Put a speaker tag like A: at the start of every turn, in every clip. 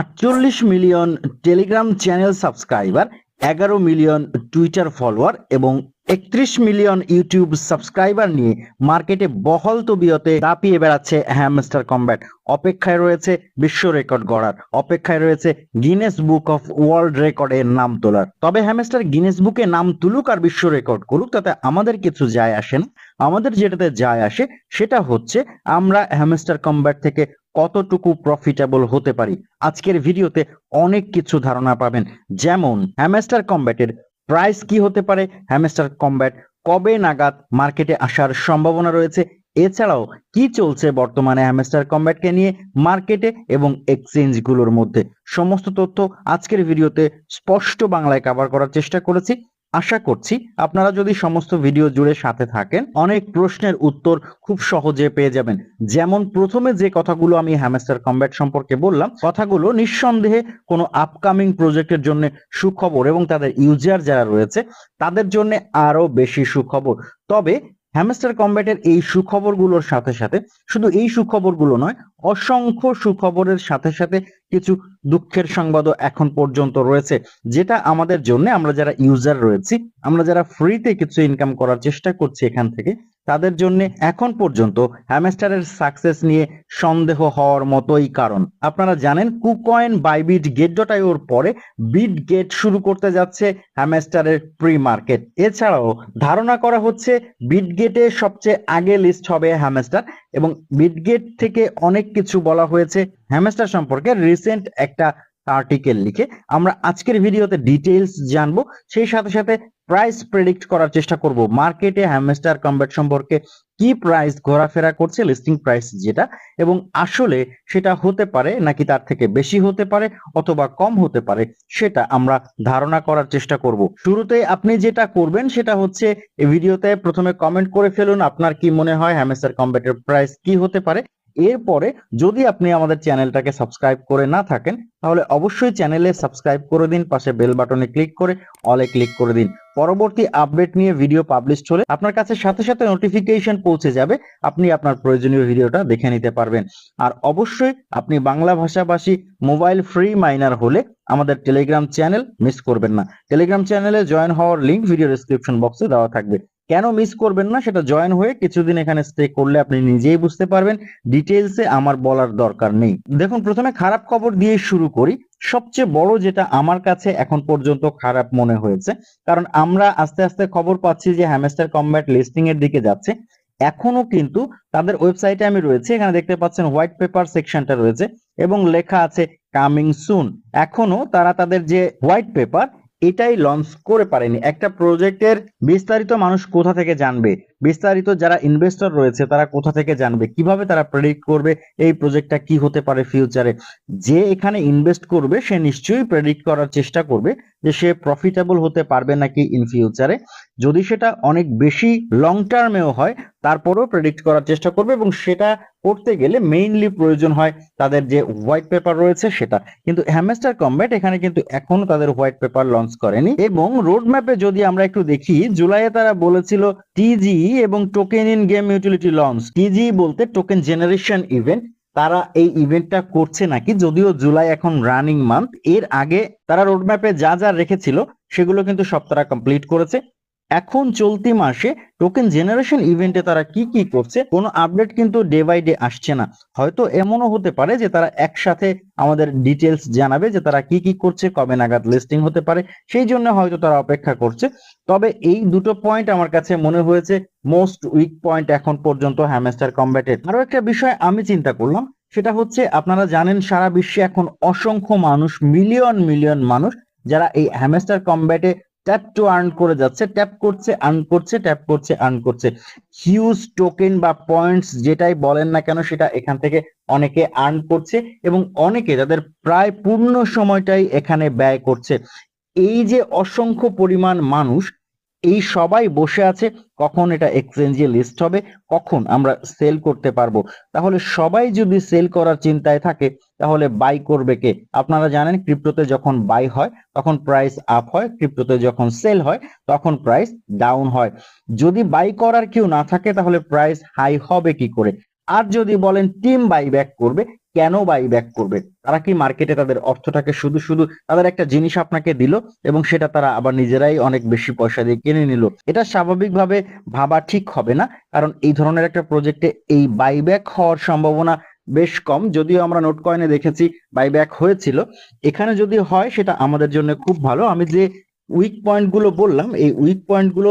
A: আটচল্লিশ million Telegram channel subscriber, এগারো million Twitter follower এবং একত্রিশ মিলিয়ন ইউটিউব সাবস্ক্রাইবার নিয়ে মার্কেটে বহল তবিয়তে দাপিয়ে বেড়াচ্ছে হ্যামস্টার কম্ব্যাট। অপেক্ষায় রয়েছে বিশ্ব রেকর্ড গড়ার। অপেক্ষায় রয়েছে গিনেস বুক অফ ওয়ার্ল্ড রেকর্ডের নাম তোলার। তবে হ্যামস্টার গিনেস বুকে নাম তুলুক আর বিশ্ব রেকর্ড করুক, তাতে আমাদের কিছু যায় আসে না। আমাদের যেটাতে যায় আসে, সেটা হচ্ছে আমরা হ্যামস্টার কম্ব্যাট থেকে কতটুকু প্রফিটেবল হতে পারি? আজকের ভিডিওতে অনেক কিছু ধারণা পাবেন। যেমন হ্যামস্টার কম্ব্যাটের প্রাইস কি হতে পারে? হ্যামেস্টার কম্ব্যাট কবে নাগাদ মার্কেটে আসার সম্ভাবনা রয়েছে? এছাড়াও, কি চলছে বর্তমানে হ্যামস্টার কম্ব্যাটকে নিয়ে মার্কেটে এবং এক্সচেঞ্জগুলোর মধ্যে? সমস্ত তথ্য আজকের ভিডিওতে স্পষ্ট বাংলায় কভার করার চেষ্টা করেছি। আশা করছি আপনারা যদি সমস্ত ভিডিও জুড়ে সাথে থাকেন, অনেক প্রশ্নের উত্তর খুব সহজে পেয়ে যাবেন। যেমন প্রথমে যে কথাগুলো আমি হ্যামেস্টার কম্ব্যাট সম্পর্কে বললাম, কথাগুলো নিঃসন্দেহে কোনো আপকামিং প্রজেক্টের জন্য সুখবর এবং তাদের ইউজার যারা রয়েছে, তাদের জন্য আরও বেশি সুখবর। তবে হ্যামস্টার কম্ব্যাটের এই সুখবরগুলোর সাথে সাথে, শুধু এই সুখবরগুলো নয়, অসংখ্য সুখবরের সাথে সাথে কিছু দুঃখের সংবাদও এখন পর্যন্ত রয়েছে, যেটা আমাদের জন্য আমরা যারা ইউজার রয়েছি, আমরা যারা ফ্রিতে কিছু ইনকাম করার চেষ্টা করছি এখান থেকে তাদের জন্য এখন পর্যন্ত হ্যামেস্টারের সাকসেস নিয়ে সন্দেহ হওয়ার মতোই কারণ। আপনারা জানেন, কুকয়েন বাইবিট গেট ডট আইওর পরে বিট গেট শুরু করতে যাচ্ছে হ্যামেস্টারের প্রি মার্কেট এছাড়াও ধারণা করা হচ্ছে বিট গেটে সবচেয়ে আগে লিস্ট হবে হ্যামেস্টার এবং বিটগেট থেকে অনেক কিছু বলা হয়েছে হ্যামেস্টার সম্পর্কে। রিসেন্ট একটা আর্টিকেল লিখে আমরা আজকের ভিডিওতে ডিটেইলস জানব। সেই সাথে সাথে প্রাইস প্রেডিক্ট করার চেষ্টা করব। মার্কেটে হ্যামস্টার কম্ব্যাট সম্পর্কে কি প্রাইস ঘোরাফেরা করছে লিস্টিং প্রাইস যেটা, এবং আসলে সেটা হতে পারে নাকি তার থেকে বেশি হতে পারে অথবা কম হতে পারে সেটা আমরা ধারণা করার চেষ্টা করব। শুরুতে আপনি যেটা করবেন সেটা হচ্ছে এই ভিডিওতে প্রথমে কমেন্ট করে ফেলুন, আপনার কি মনে হয় হ্যামস্টার কম্ব্যাটের প্রাইস কি হতে পারে? এরপরে যদি আপনি আমাদের চ্যানেলটাকে সাবস্ক্রাইব করে না থাকেন, তাহলে অবশ্যই চ্যানেলে সাবস্ক্রাইব করে দিন, পাশে বেল বাটনে ক্লিক করে অলে ক্লিক করে দিন। পরবর্তী আপডেট নিয়ে ভিডিও পাবলিশ হলে আপনার কাছে সাথে সাথে নোটিফিকেশন পৌঁছে যাবে, আপনি আপনার প্রয়োজনীয় ভিডিওটা দেখে নিতে পারবেন। আর অবশ্যই আপনি বাংলা ভাষাভাষী মোবাইল ফ্রি মাইনার হলে আমাদের টেলিগ্রাম চ্যানেল মিস করবেন না। টেলিগ্রাম চ্যানেলে জয়েন হওয়ার লিংক ভিডিও ডেসক্রিপশন বক্সে দেওয়া থাকবে। কেন মিস করবেন না? সেটা জয়েন হয়ে কিছুদিন এখানে স্টে করলে আপনি নিজেই বুঝতে পারবেন। ডিটেলসে আমার বলার দরকার নেই। দেখুন, প্রথমে খারাপ খবর দিয়ে শুরু করি। সবচেয়ে বড় যেটা আমার কাছে এখন পর্যন্ত খারাপ মনে হয়েছে, কারণ আমরা আস্তে আস্তে খবর পাচ্ছি যে হ্যামস্টার কম্ব্যাট লিস্টিং এর দিকে যাচ্ছে। এখনও কিন্তু তাদের ওয়েবসাইটে আমি রয়েছে, এখানে দেখতে পাচ্ছেন হোয়াইট পেপার সেকশনটা রয়েছে এবং লেখা আছে কামিং সুন এখনও তারা তাদের যে হোয়াইট পেপার এটাই লঞ্চ করে পারেনি। একটা প্রজেক্টের বিস্তারিত মানুষ কোথা থেকে জানবে? বিস্তারিত যারা ইনভেস্টর রয়েছে, তারা কোথা থেকে জানবে? কীভাবে তারা প্রেডিক্ট করবে এই প্রজেক্টটা কি হতে পারে ফিউচারে যে এখানে ইনভেস্ট করবে, সে নিশ্চয়ই প্রেডিক্ট করার চেষ্টা করবে যে সে প্রফিটেবল হতে পারবে নাকি ইন ফিউচারে যদি সেটা অনেক বেশি লং টার্মেও হয়, তারপরেও প্রেডিক্ট করার চেষ্টা করবে এবং সেটা করতে গেলে মেইনলি প্রয়োজন হয় তাদের যে হোয়াইট পেপার রয়েছে সেটা। কিন্তু হ্যামেস্টার কম্ব্যাট এখানে কিন্তু এখনও তাদের হোয়াইট পেপার লঞ্চ করেনি এবং রোড ম্যাপে যদি আমরা একটু দেখি, জুলাইয়ে তারা বলেছিল টিজি এবং token in game utility launch TG বলতে টোকেন জেনারেশন ইভেন্ট তারা এই ইভেন্টটা করছে নাকি? যদিও জুলাই এখন রানিং মান্থ এর আগে তারা রোডম্যাপে যা যা রেখেছিল, সেগুলো কিন্তু সব তারা কমপ্লিট করেছে। এখন চলতি মাসে টোকেন জেনারেশন ইভেন্টে তারা কি কি করছে, কোনো আপডেট কিন্তু ডে বাই ডে আসছে না। হয়তো এমনও হতে পারে যে তারা একসাথে আমাদের ডিটেলস জানাবে যে তারা কি কি করছে, কবে নাগাদ লিস্টিং হতে পারে, সেই জন্য হয়তো তারা অপেক্ষা করছে। তবে এই দুটো পয়েন্ট আমার কাছে মনে হয়েছে মোস্ট উইক পয়েন্ট এখন পর্যন্ত হ্যামস্টার কম্ব্যাটের আরও একটা বিষয় আমি চিন্তা করলাম, সেটা হচ্ছে আপনারা জানেন সারা বিশ্বে এখন অসংখ্য মানুষ মিলিয়ন মিলিয়ন মানুষ, যারা এই হ্যামেস্টার কম্ব্যাটে ট্যাপ টু আর্ন করে যাচ্ছে ট্যাপ করছে আর্ন করছে ট্যাপ করছে আর্ন করছে। হিউজ টোকেন বা পয়েন্টস যেটাই বলেন না কেন, সেটা এখান থেকে অনেকে আর্ন করছে এবং অনেকে তাদের প্রায় পূর্ণ সময়টাই এখানে ব্যয় করছে। এই যে অসংখ্য পরিমাণ মানুষ, এই সবাই বসে আছে, কখন এটা এক্সচেঞ্জে লিস্ট হবে, কখন আমরা সেল করতে পারব। তাহলে সবাই যদি সেল করার চিন্তায় থাকে তাহলে বাই করবে কে? আপনারা জানেন ক্রিপ্টোতে যখন বাই হয়, তখন প্রাইস আপ হয় ক্রিপ্টোতে যখন সেল হয়, তখন প্রাইস ডাউন হয়। যদি বাই করার কেউ না থাকে, তাহলে প্রাইস হাই হবে কি করে? আর যদি বলেন টিম বাই ব্যাক করবে, কেন বাই ব্যাক করবে? তারা কি মার্কেটে তাদের অর্থটাকে শুধু শুধু তাদের একটা জিনিস আপনাকে দিল এবং সেটা তারা আবার নিজেরাই অনেক বেশি পয়সা দিয়ে কিনে নিল? এটা স্বাভাবিকভাবে ভাবা ঠিক হবে না, কারণ এই ধরনের একটা প্রজেক্টে এই বাইব্যাক হওয়ার সম্ভাবনা বেশ কম, যদিও আমরা নোট কয়েনে দেখেছি বাইব্যাক হয়েছিল। এখানে যদি হয়, সেটা আমাদের জন্য খুব ভালো। আমি যে উইক পয়েন্টগুলো বললাম, এই উইক পয়েন্টগুলো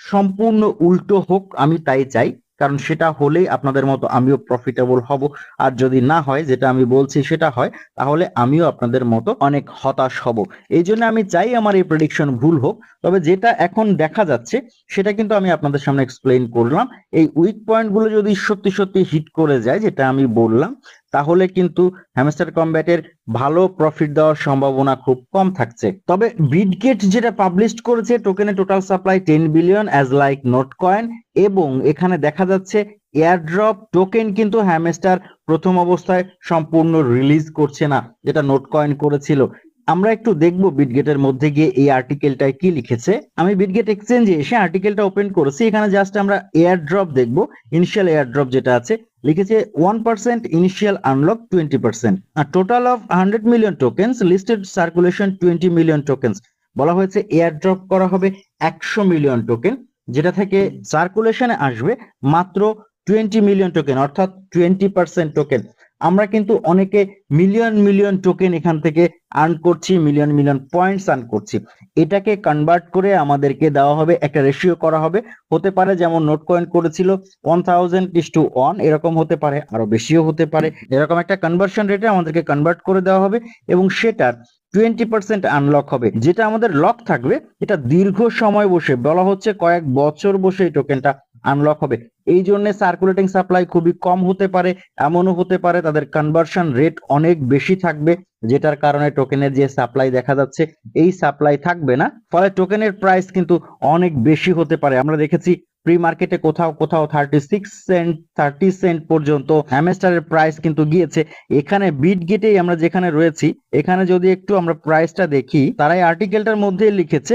A: সম্পূর্ণ উল্টো হোক, আমি তাই চাই। কারণ সেটা হলেই আপনাদের মতো আমিও প্রফিটেবল হব। আর যদি না হয়, যেটা আমি বলছি সেটা হয়, তাহলে আমিও আপনাদের মতো অনেক হতাশ হব। এই জন্য আমি চাই আমার এই প্রেডিকশন ভুল হোক, তবে যেটা এখন দেখা যাচ্ছে, সেটা কিন্তু আমি আপনাদের সামনে এক্সপ্লেইন করলাম। এই উইক পয়েন্টগুলো যদি সত্যি সত্যি হিট করে যায়, যেটা আমি বললাম তাহলে কিন্তু হ্যামস্টার কম্ব্যাটের ভালো প্রফিট দেওয়ার সম্ভাবনা খুব কম থাকছে। তবে ব্রিডগেট যেটা পাবলিশ করেছে টোকেনে total supply ten billion as like Notcoin এবং এখানে দেখা যাচ্ছে এয়ারড্রপ টোকেন কিন্তু হ্যামস্টার প্রথম অবস্থায় সম্পূর্ণ রিলিজ করছে না, যেটা নোট কয়েন করেছিল। আমরা একটু দেখব বিটগেটের মধ্যে গিয়ে এই আর্টিকেলটায় কি লিখেছে। আমি বিটগেট এক্সচেঞ্জে এসে আর্টিকেলটা ওপেন করেছি। এখানে জাস্ট আমরা এয়ার ড্রপ দেখব ইনিশিয়াল এয়ার ড্রপ যেটা আছে, লিখেছে one percent initial unlock twenty percent R total of hundred million tokens listed circulation twenty million tokens বলা হয়েছে এয়ার ড্রপ করা হবে একশো মিলিয়ন টোকেন যেটা থেকে সার্কুলেশনে আসবে মাত্র টোয়েন্টি মিলিয়ন টোকেন অর্থাৎ টোয়েন্টি পার্সেন্ট টোকেন আমরা কিন্তু অনেকে মিলিয়ন মিলিয়ন টোকেন এখান থেকে আর্ন করছি মিলিয়ন মিলিয়ন পয়েন্টস আর্ন করছি। এটাকে কনভার্ট করে আমাদেরকে দেওয়া হবে, একটা রেশিও করা হবে। হতে পারে যেমন নোট কয়েন করেছিল one thousand is to one এরকম হতে পারে, আরও বেশিও হতে পারে। এরকম একটা কনভার্সন রেটে আমাদেরকে কনভার্ট করে দেওয়া হবে এবং সেটার টোয়েন্টি পার্সেন্ট আনলক হবে। যেটা আমাদের লক থাকবে, এটা দীর্ঘ সময় বসে, বলা হচ্ছে কয়েক বছর বসে এই টোকেনটা আনলক হবে। এই জন্য সার্কুলেটিং সাপ্লাই খুবই কম হতে পারে, এমনও হতে পারে তাদের কনভার্সন রেট অনেক বেশি থাকবে, যেটার কারণে টোকেনের যে সাপ্লাই দেখা যাচ্ছে, এই সাপ্লাই থাকবে না। ফলে টোকেনের প্রাইস কিন্তু অনেক বেশি হতে পারে। আমরা দেখেছি প্রি মার্কেটে কোথাও কোথাও thirty six cent thirty cent পর্যন্ত হ্যামেস্টারের প্রাইস কিন্তু গিয়েছে। এখানে বিট গেটেই আমরা যেখানে রয়েছি, এখানে যদি একটু আমরা প্রাইসটা দেখি, তারাই আর্টিকেলটার মধ্যে লিখেছে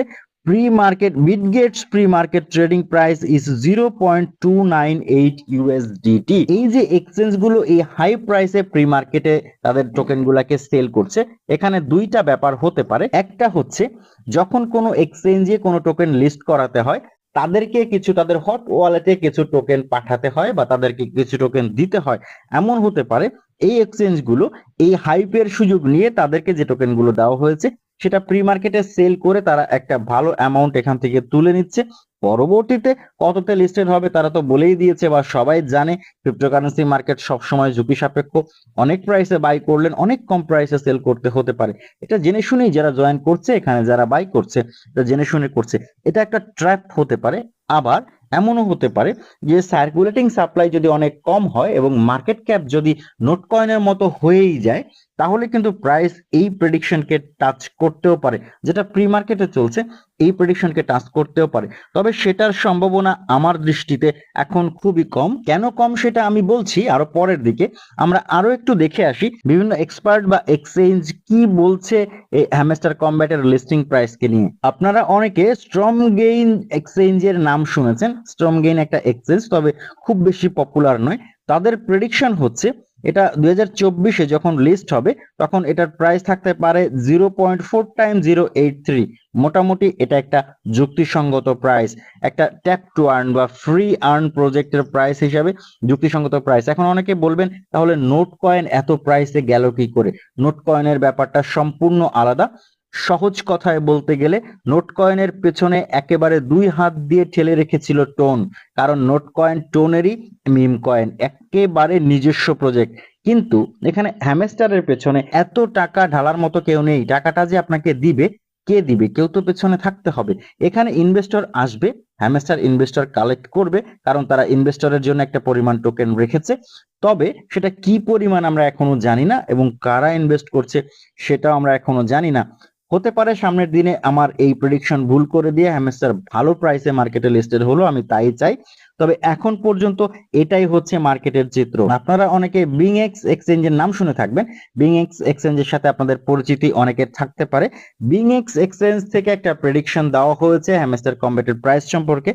A: price is zero point two nine eight USDT এই যে এক্সচেঞ্জগুলো এই হাই প্রাইসে প্রি মার্কেটে তাদের টোকেন গুলাকে সেল করছে, এখানে দুইটা ব্যাপার হতে পারে। একটা হচ্ছে, যখন কোনো এক্সচেঞ্জে কোনো টোকেন লিস্ট করাতে হয়, তাদেরকে কিছু, তাদের হট ওয়ালেটে কিছু টোকেন পাঠাতে হয় বা তাদেরকে কিছু টোকেন দিতে হয়। এমন হতে পারে, এই এক্সচেঞ্জগুলো এই হাইপের সুযোগ নিয়ে তাদেরকে যে টোকেনগুলো দেওয়া হয়েছে সেটা প্রি মার্কেটে সেল করে তারা একটা ভালো অ্যামাউন্ট এখান থেকে তুলে নিচ্ছে। পরবর্তীতে কততে লিস্টেড হবে তারা তো বলেই দিয়েছে বা সবাই জানে ক্রিপ্টোকারেন্সি মার্কেট সবসময় ঝুঁকি সাপেক্ষ। অনেক প্রাইসে বাই করলেন, অনেক কম প্রাইসে সেল করতে হতে পারে। এটা জেনে শুনেই যারা জয়েন করছে, এখানে যারা বাই করছে, এটা জেনে শুনে করছে। এটা একটা ট্র্যাপ হতে পারে, আবার এমনও হতে পারে যে সার্কুলেটিং সাপ্লাই যদি অনেক কম হয় এবং মার্কেট ক্যাপ যদি নোট কয়েনের মতো হয়েই যায় তাহলে কিন্তু প্রাইস এই প্রেডিকশনকে টাচ করতেও পারে। যেটা প্রি মার্কেটে চলছে, এই প্রেডিকশনকে টাচ করতেও পারে। তবে সেটার সম্ভাবনা আমার দৃষ্টিতে এখন খুবই কম। কেন কম সেটা আমি বলছি আরও পরের দিকে। আমরা আরও একটু দেখে আসি বিভিন্ন এক্সপার্ট বা এক্সচেঞ্জ কি বলছে এই হ্যামেস্টার কম্ব্যাটের লিস্টিং প্রাইসকে নিয়ে। আপনারা অনেকে স্ট্রম গেইন এক্সচেঞ্জের নাম শুনেছেন। স্ট্রম গেইন একটা এক্সচেঞ্জ তবে খুব বেশি পপুলার নয়। তাদের প্রেডিকশন হচ্ছে এটা দুই চব্বিশে যখন লিস্ট হবে, তখন এটার প্রাইস থাকতে পারে zero point four time zero eight three মোটামুটি এটা একটা যুক্তিসঙ্গত প্রাইস একটা ট্যাপ টু আর্ন বা ফ্রি আর্ন প্রজেক্টের প্রাইস হিসাবে যুক্তিসঙ্গত প্রাইস এখন অনেকে বলবেন, তাহলে নোট কয়েন এত প্রাইসে গেল কি করে? নোট কয়েনের ব্যাপারটা সম্পূর্ণ আলাদা। সহজ কথায় বলতে গেলে নোট কয়েনের পেছনে একেবারে দুই হাত দিয়ে ঠেলে রেখেছিল টোন, কারণ নোট কয়েন টোনেরই মিম কয়েন একেবারে নিজস্ব প্রজেক্ট কিন্তু এখানে হ্যামেস্টারের পেছনে এত টাকা ঢালার মতো কেউ নেই, টাকাটা যে আপনাকে দিবে, কে দিবে? কেউ তো পেছনে থাকতে হবে। এখানে ইনভেস্টর আসবে হ্যামেস্টার ইনভেস্টর কালেক্ট করবে, কারণ তারা ইনভেস্টরের জন্য একটা পরিমাণ টোকেন রেখেছে। তবে সেটা কি পরিমাণ আমরা এখনও জানি না, এবং কারা ইনভেস্ট করছে সেটাও আমরা এখনও জানি না। হতে পারে সামনের দিনে আমার এই প্রেডিকশন ভুল করে দিয়ে হ্যামেস্টার ভালো প্রাইসে মার্কেটে লিস্টেড হলো, আমি তাই চাই। তবে এখন পর্যন্ত এটাই হচ্ছে মার্কেটের চিত্র। আপনারা অনেকে বিং এক্স এক্সচেঞ্জের নাম শুনে থাকবেন। বিং এক্স এক্সচেঞ্জের সাথে আপনাদের পরিচিতি অনেকের থাকতে পারে। বিং এক্স এক্সচেঞ্জ থেকে একটা প্রেডিকশন দেওয়া হয়েছে হ্যামেস্টার কম্বেটের প্রাইস সম্পর্কে।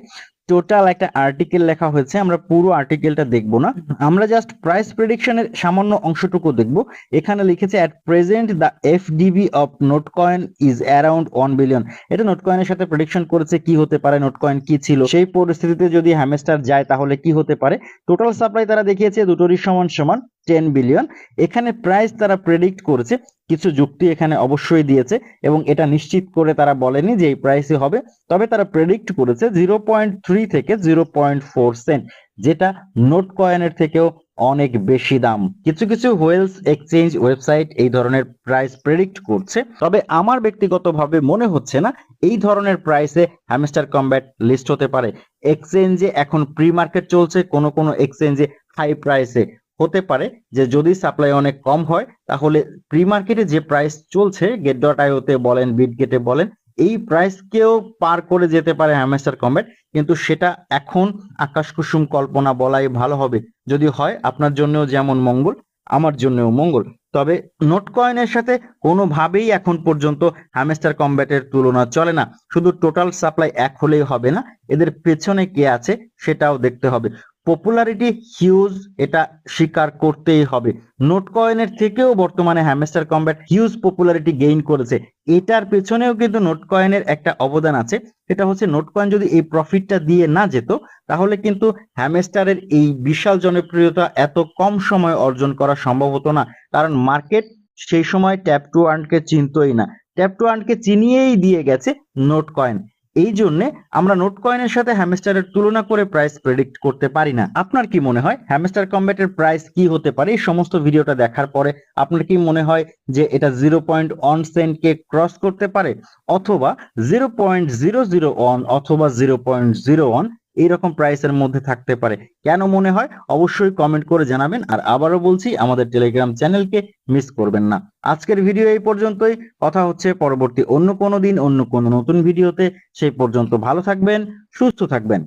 A: টোটাল একটা আর্টিকেল লেখা হয়েছে, আমরা পুরো আর্টিকেলটা দেখব না। আমরা জাস্ট প্রাইস প্রেডিকশনের সামান্য অংশটুকু দেখব। এখানে লিখেছে at present the FDV of Notcoin is around one billion এটা নোট কয়েনের সাথে প্রেডিকশন করেছে কি হতে পারে নোট কয়েন কি ছিল? সেই পরিস্থিতিতে যদি হ্যামেস্টার যায়, তাহলে কি হতে পারে? টোটাল সাপ্লাই তারা দেখিয়েছে, দুটোরই সমান সমান টেন বিলিয়ন এখানে প্রাইস তারা প্রেডিক্ট করেছে কিছু যুক্তি এখানে অবশ্যই দিয়েছে এবং এটা নিশ্চিত করে তারা বলেনি যে এই প্রাইসই হবে। তবে তারা প্রেডিক্ট করেছে জিরো পয়েন্ট থ্রি থেকে জিরো পয়েন্ট ফোর সেন্ট যেটা নোট কয়েনের থেকেও অনেক বেশি দাম। কিছু কিছু ওয়েলস এক্সচেঞ্জ ওয়েবসাইট এই ধরনের প্রাইস প্রেডিক্ট করছে। তবে আমার ব্যক্তিগতভাবে মনে হচ্ছে না এই ধরনের প্রাইসে হ্যামস্টার কম্ব্যাট লিস্ট হতে পারে। এক্সচেঞ্জে এখন প্রি মার্কেট চলছে, কোনো কোনো এক্সচেঞ্জে হাই প্রাইসে হতে পারে যে যদি সাপ্লাই অনেক কম হয়, তাহলে প্রি মার্কেটে যে প্রাইস চলছে গেট ডট আইওতে বলেন বিট গেটে বলেন, এই প্রাইসকেও পার করে যেতে পারে হ্যামস্টার কম্ব্যাট কিন্তু সেটা এখন আকাশ কুসুম কল্পনা বলাই ভালো হবে। যদি হয়, আপনার জন্যও যেমন মঙ্গল, আমার জন্যও মঙ্গল। তবে নোট কয়েনের সাথে কোনোভাবেই এখন পর্যন্ত হ্যামস্টার কম্ব্যাটের তুলনা চলে না। শুধু টোটাল সাপ্লাই এক হলেই হবে না, এদের পেছনে কে আছে সেটাও দেখতে হবে। পপুলারিটি হিউজ এটা স্বীকার করতেই হবে। নোট কয়েনের থেকেও বর্তমানে hamster combat huge popularity gain করেছে। এটার পেছনেও কিন্তু নোট কয়েনের একটা অবদান আছে। সেটা হচ্ছে নোট কয়েন যদি এই প্রফিটটা দিয়ে না যেত, তাহলে কিন্তু হ্যামেস্টারের এই বিশাল জনপ্রিয়তা এত কম সময় অর্জন করা সম্ভব হতো না। কারণ মার্কেট সেই সময় ট্যাপ টু আর্নকে চিনতই না। ট্যাপ টু আর্নকে চিনিয়েই দিয়ে গেছে নোট কয়েন এই জন্যে আমরা নোট কয়েনের সাথে হ্যামস্টারের তুলনা করে প্রাইস প্রেডিক্ট করতে পারি না। আপনার কি মনে হয়? হ্যামস্টার কম্ব্যাটের প্রাইস কি হতে পারে? এই সমস্ত ভিডিওটা দেখার পরে আপনার কি মনে হয় যে এটা জিরো পয়েন্ট ওয়ান সেন্টকে ক্রস করতে পারে? অথবা zero point zero zero one অথবা জিরো পয়েন্ট জিরো ওয়ান এইরকম প্রাইসের মধ্যে থাকতে পারে। কেন মনে হয়? অবশ্যই কমেন্ট করে জানাবেন আর আবারও বলছি, আমাদের টেলিগ্রাম চ্যানেলকে মিস করবেন না। আজকের ভিডিও এই পর্যন্তই। কথা হচ্ছে পরবর্তী অন্য কোনো দিন, অন্য কোনো নতুন ভিডিওতে সেই পর্যন্ত ভালো থাকবেন, সুস্থ থাকবেন।